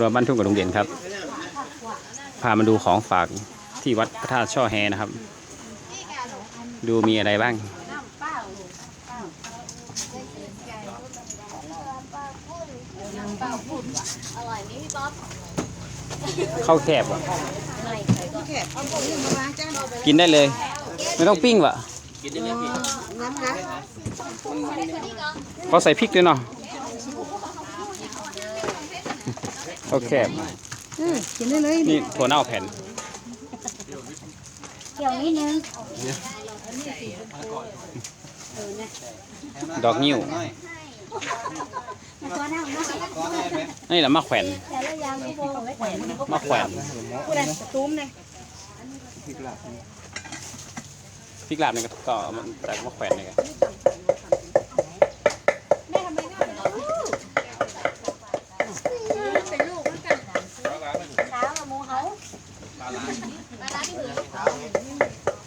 รัวบ้านทุ่งกับลุงเด่นครับ พามาดูของฝากที่วัดพระธาตุช่อแฮนะครับ ดูมีอะไรบ้างเปล่าพูดว่ะอร่อยไหมพี่ป๊อปข้าวแคบอะไม่เคยก็แขกเอาของนี่มาวางจ้ากินได้เลย ไม่ต้องปิ้งวะน้ำนะเขาใส่พริกด้วยเนาะ ข้าวแคบเออกินได้เลยนี่ถั่วเน่าแผ่นเกี่ยวนิดนึงดอกนิ้วมันก็นั่งนะนี่แหละมะแขวนแต่ละอย่างมีโฟมไว้แขวนมะแขวนพูดอะไรตุ้มเลยพริกลาบนี่ก็ก็เอามันจากมะแขวนนี่ไง เช้าละโมเขาปลาร้าที่หือ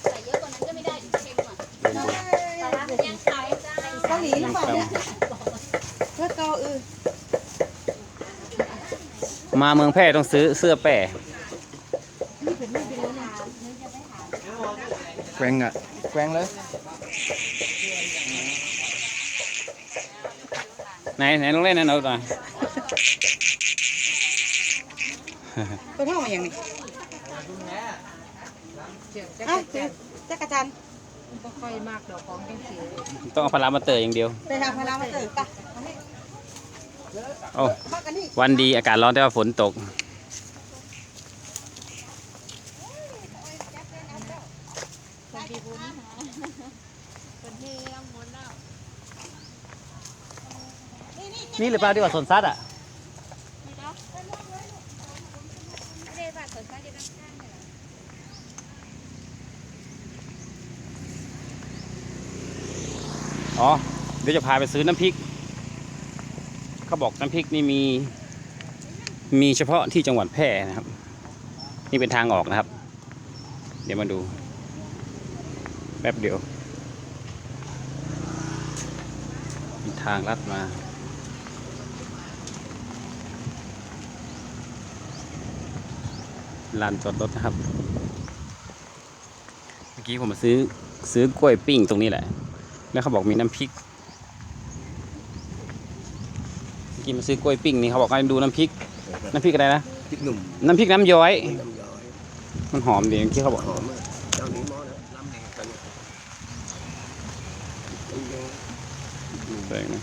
ใส่เยอะกว่านั้นก็ไม่ได้เค็มอะปลาร้าเป็นยังขายจ้า เกาหลีหรือเปล่าเนี่ยเพื่อเกาเออ มาเมืองแพร่ต้องซื้อเสื้อแปร่แกว่งอะแกว่งเลยไหนไหนลองเล่นนั่นเอาหน่อยไปท่องมาอย่างนี้อะจักรจันทร์ต้องเอาพลามาเตยอย่างเดียวไปทางพารามาเติร์ปะ โอ้มากันนี่วันดีอากาศร้อนแต่ว่าฝนตก นี่หรือเปล่าที่ว่าสวนสัตว์อะอ๋อ เดี๋ยวจะพาไปซื้อน้ำพริก เขาบอกน้ำพริกนี่มี มีเฉพาะที่จังหวัดแพร่นะครับ นี่เป็นทางออกนะครับ เดี๋ยวมาดู แป๊บเดียว มีทางลัดมาลานจอดรถนะครับ เมื่อกี้ผมมาซื้อซื้อกล้วยปิ้งตรงนี้แหละ แล้วเขาบอกมีน้ำพริก เมื่อกี้มาซื้อกล้วยปิ้งนี่เขาบอกให้ดูน้ำพริก น้ำพริกอะไรนะ พริกหนุ่มน้ำพริกน้ำย้อยมันหอมดีเมื่อกี้เขาบอก หอมอะเจ้านี้หม้อนะล้ำแหงกันใส่นะ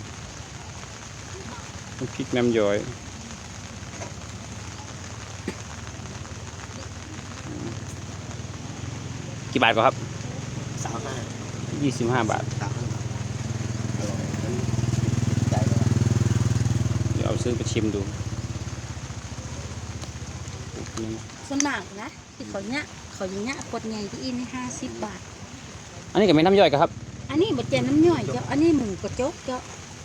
น้ำพริกน้ำย้อย กี่บาทก็ครับสามห้ายี่สิบห้าบาท สามห้าบาทอร่อยมันใจเลย เดี๋ยวเอา ซื้อไปชิมดูส่วนมากนะที่เขาเนี้ยเขาอย่างเนี้ยกดไงที่อินห้าสิบบาท อันนี้ก็เป็นน้ำย่อยครับ อันนี้บะเจนน้ำย่อยเจ้าอันนี้หมูกระจกเจ้า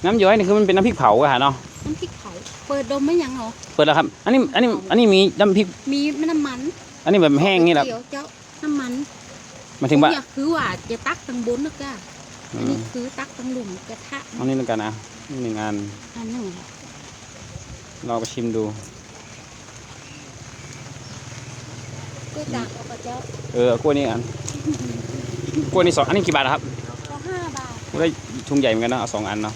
น้ำย้อยนี่คือมันเป็นน้ำพริกเผาอะฮะเนาะน้ำพริกเผาเปิดดมไม่ยังเหรอเปิดแล้วครับ อันนี้อันนี้อันนี้มีน้ำพริกมีน้ำมัน อันนี้แบบแห้งนี่แหละเดี๋ยวเจ้าน้ำมันหมายถึงว่าเนี่ยคือว่าจะตักตังบนนะก้าอือันมนี้คือตักตังหลุมกระทะเอานี่แล้วกันนะนี่หนึ่งอันอันหนึ่ง ลองไปชิมดูก็ตากเอากระเจ้าเออเอากล้วยนี่อันกล้วยนี่สองอันนี้กี่บาทนะครับก็ห้าบาทได้ถุงใหญ่เหมือนกันเนอะเอาสองอันเนาะ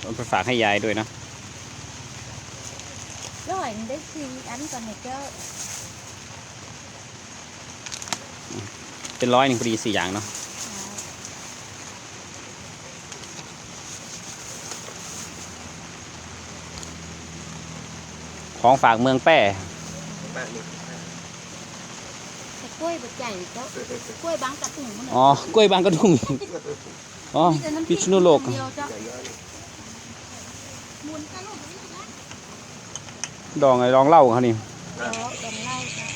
เอาไปฝากให้ยายด้วยนะร้อยหนึ่งได้สี่อันก่อนเนี่ยเจ้าเป็นร้อยหนึ่งพอดีสี่อย่างเนาะ ของฝากเมืองแป้แป้งนี่แต่กล้วยบะใหญ่เจ้ากล้วยบางกระถุงมันน่ะอ๋อ กล้วยบางกระดุมอ๋อมีแต่น้ำพพิริกษณุโลกเดียวเจ้าใหญ่เยอะนี่ดองไอ้ดองเหล้าเขานี่เจ้าดองเหล้าเจ้า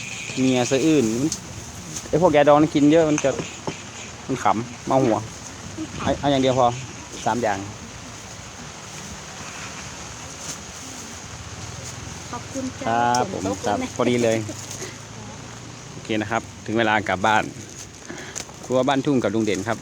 เมียสะอื่นมันไอ้พวกแกดองนี่กินเยอะมันจะ มันขำเมาหัวเอาเอาอย่างเดียวพอสามอย่าง ขอบคุณคเจ้ารับฝผนมตกครับแล้วนะพอดีเลยโอเคนะครับ ถึงเวลากลับบ้าน ครัวบ้านทุ่งกับลุงเด่นครับ